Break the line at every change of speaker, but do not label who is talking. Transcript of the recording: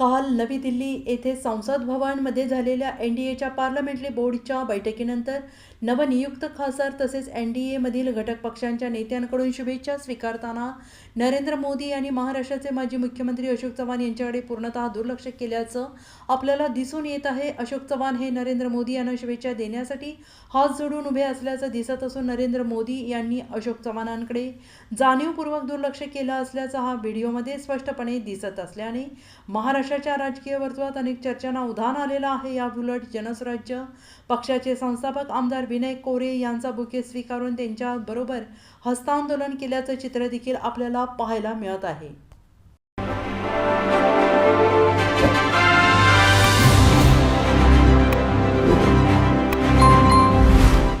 có नवी दिल्ली येथे संसद भवनमध्ये झालेल्या एन डी एच्या पार्लमेंटरी बोर्डच्या बैठकीनंतर नवनियुक्त खासदार तसेच एन डी एमधील घटक पक्षांच्या नेत्यांकडून शुभेच्छा स्वीकारताना नरेंद्र मोदी यांनी महाराष्ट्राचे माजी मुख्यमंत्री अशोक चव्हाण यांच्याकडे पूर्णतः दुर्लक्ष केल्याचं आपल्याला दिसून येत आहे. अशोक चव्हाण हे नरेंद्र मोदी यांना शुभेच्छा देण्यासाठी हात जोडून उभे असल्याचं दिसत असून नरेंद्र मोदी यांनी अशोक चव्हाणांकडे जाणीवपूर्वक दुर्लक्ष केलं असल्याचं हा व्हिडिओमध्ये स्पष्टपणे दिसत असल्याने महाराष्ट्राच्या राजकीय वर्तुळात अनेक चर्चांना उधाण आलेलं आहे. या उलट जनस्वराज्य पक्षाचे संस्थापक आमदार विनय कोरे यांचा बुके स्वीकारून त्यांच्याबरोबर हस्तांदोलन केल्याचं चित्र देखील आपल्याला पाहायला मिळत आहे.